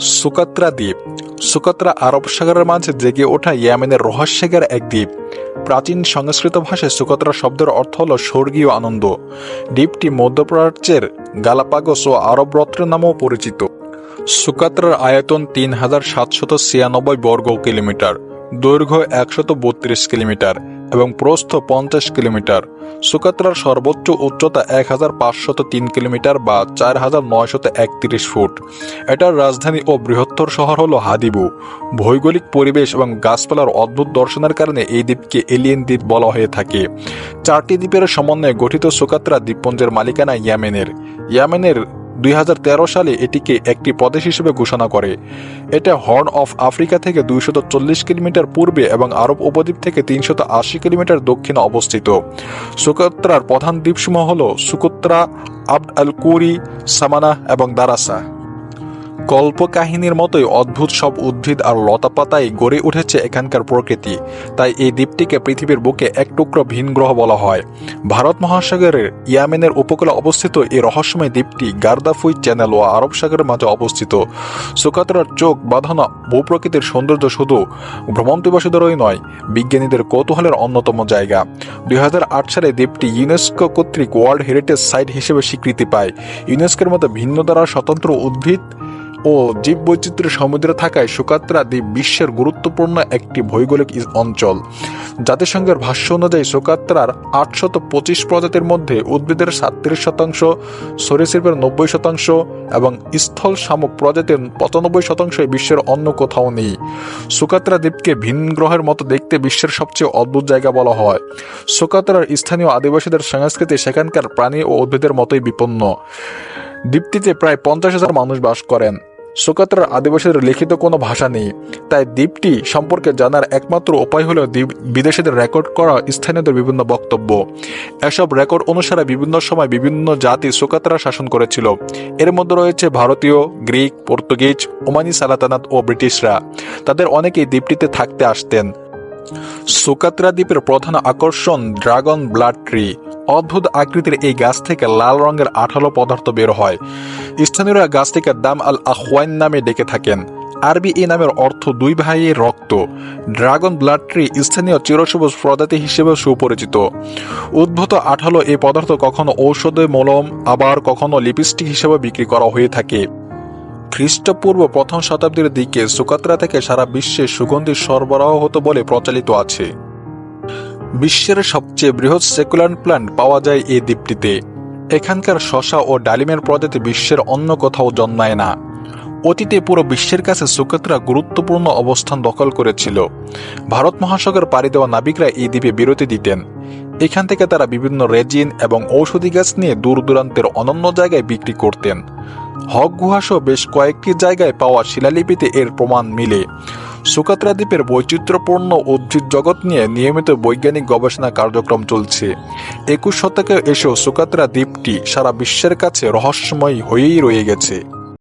সুকাত্রা দ্বীপ। সুকাত্রা আরব সাগরের মাঝে জেগে ওঠা ইয়ামেনের রহস্যের এক দ্বীপ। প্রাচীন সংস্কৃত ভাষায় সুকাত্রা শব্দের অর্থ হল স্বর্গীয় আনন্দ। দ্বীপটি মধ্যপ্রাচ্যের গালাপাগোস ও আরব রত্ন নামেও পরিচিত। সুকাত্রার আয়তন তিন হাজার সাতশত ছিয়ানব্বই বর্গ কিলোমিটার। দৈর্ঘ্য একশত বত্রিশ কিলোমিটার এবং প্রস্থ পঞ্চাশ কিলোমিটার। সুকাত্রার সর্বোচ্চ উচ্চতা এক হাজার পাঁচশত তিন কিলোমিটার বা চার হাজার নয়শত একত্রিশ ফুট। এটার রাজধানী ও বৃহত্তর শহর হল হাদিবু। ভৌগোলিক পরিবেশ এবং গাছপালার অদ্ভুত দর্শনের কারণে এই দ্বীপকে এলিয়েন দ্বীপ বলা হয়ে থাকে। চারটি দ্বীপের সমন্বয়ে গঠিত সুকাত্রা দ্বীপপুঞ্জের মালিকানা ইয়ামেনের। ইয়ামেনের দুই হাজার তেরো সালে এটিকে একটি প্রদেশ হিসেবে ঘোষণা করে। এটা হর্ন অফ আফ্রিকা থেকে দুইশত চল্লিশ কিলোমিটার পূর্বে এবং আরব উপদ্বীপ থেকে তিনশত আশি কিলোমিটার দক্ষিণে অবস্থিত। সুকোত্রার প্রধান দ্বীপসমূহ হল সুকোত্রা, আবদ আল কুরি, সামানা এবং দারাসা। কল্পকাহিনীর মতোই অদ্ভুত সব উদ্ভিদ আর লতাপাতায় গড়ে উঠেছে এখানকার প্রকৃতি। তাই এই দ্বীপটিকে পৃথিবীর বুকে এক টুকরো ভিন গ্রহ বলা হয়। ভারত মহাসাগরের ইয়ামেনের উপকূলে অবস্থিত এই রহস্যময় দ্বীপটি গার্দাফুই চ্যানেল ও আরব সাগরের মাঝে অবস্থিত। সুকাত্রার চোখ বাঁধানো ভূপ্রকৃতির সৌন্দর্য শুধু ভ্রমণপিপাসীদেরই নয়, বিজ্ঞানীদের কৌতূহলের অন্যতম জায়গা। দুই হাজার আট সালে দ্বীপটি ইউনেস্কো কর্তৃক ওয়ার্ল্ড হেরিটেজ সাইট হিসেবে স্বীকৃতি পায়। ইউনেস্কোর মতো ভিন্ন দ্বারা স্বতন্ত্র উদ্ভিদ ও জীববৈচিত্র্যের সমুদ্রে থাকায় সুকাত্রা দ্বীপ বিশ্বের গুরুত্বপূর্ণ একটি ভৌগোলিক অঞ্চল। জাতিসংঘের ভাষ্য অনুযায়ী সুকাত্রার আটশত পঁচিশ প্রজাতির মধ্যে উদ্ভিদের সাতত্রিশ শতাংশ, সরীসৃপের নব্বই শতাংশ এবং স্থল শামুক প্রজাতির পঁচানব্বই শতাংশই বিশ্বের অন্য কোথাও নেই। সুকাত্রা দ্বীপকে ভিন গ্রহের মতো দেখতে বিশ্বের সবচেয়ে অদ্ভুত জায়গা বলা হয়। সুকাত্রার স্থানীয় আদিবাসীদের সংস্কৃতি সেখানকার প্রাণী ও উদ্ভিদের মতোই বিপন্ন। দ্বীপটিতে প্রায় পঞ্চাশ হাজার মানুষ বাস করেন। সুকাত্রার আদিবাসীদের লিখিত কোনো ভাষা নেই, তাই দ্বীপটি সম্পর্কে জানার একমাত্র উপায় হলো দ্বীপ- বিদেশিদের রেকর্ড করা স্থানীয়দের বিভিন্ন বক্তব্য। এসব রেকর্ড অনুসারে বিভিন্ন সময় বিভিন্ন জাতি সুকাত্রা শাসন করেছিল। এর মধ্যে রয়েছে ভারতীয়, গ্রিক, পর্তুগিজ, ওমানি সালাতানাত ও ব্রিটিশরা। তাদের অনেকেই দ্বীপটিতে থাকতে আসতেন। সুকাত্রা দ্বীপের প্রধান আকর্ষণ ড্রাগন ব্লাড ট্রি। অদ্ভুত আকৃতির এই গাছ থেকে লাল রঙের আঠালো পদার্থ বের হয়। স্থানীয়রা গাছটিকে দাম আল আহওয়াইন নামে ডেকে থাকেন। আরবি এই নামের অর্থ দুই ভাইয়ের রক্ত। ড্রাগন ব্লাড ট্রি স্থানীয় চিরসবুজ প্রজাতি হিসেবে সুপরিচিত। উদ্ভূত আঠালো এই পদার্থ কখনো ঔষধে মলম, আবার কখনো লিপস্টিক হিসেবে বিক্রি করা হয়ে থাকে। খ্রিস্টপূর্ব প্রথম শতাব্দীর দিকে সুকাত্রা থেকে সারা বিশ্বে সুগন্ধি সরবরাহ হতো বলে প্রচলিত আছে। বিশ্বের সবচেয়ে বৃহৎ সেকুলার প্ল্যান্ট পাওয়া যায় এই দ্বীপটিতে। এখানকার শশা ও ডালিমের প্রজাতি বিশ্বের অন্য কোথাও জন্মায় না। অতীতে পুরো বিশ্বের কাছে সুকাত্রা গুরুত্বপূর্ণ অবস্থান দখল করেছিল। ভারত মহাসাগর পাড়ি দেওয়া নাবিকরা এই দ্বীপে বিরতি দিতেন। এখান থেকে তারা বিভিন্ন রেজিন এবং ঔষধি গাছ নিয়ে দূর দূরান্তের অনন্য জায়গায় বিক্রি করতেন। হক গুহাসহ বেশ কয়েকটি জায়গায় পাওয়া শিলালিপিতে এর প্রমাণ মিলে। সুকাত্রা দ্বীপের বৈচিত্র্যপূর্ণ উদ্ভিদ জগৎ নিয়ে নিয়মিত বৈজ্ঞানিক গবেষণা কার্যক্রম চলছে। একুশ শতকে এসেও সুকাত্রা দ্বীপটি সারা বিশ্বের কাছে রহস্যময় হয়েই রয়ে গেছে।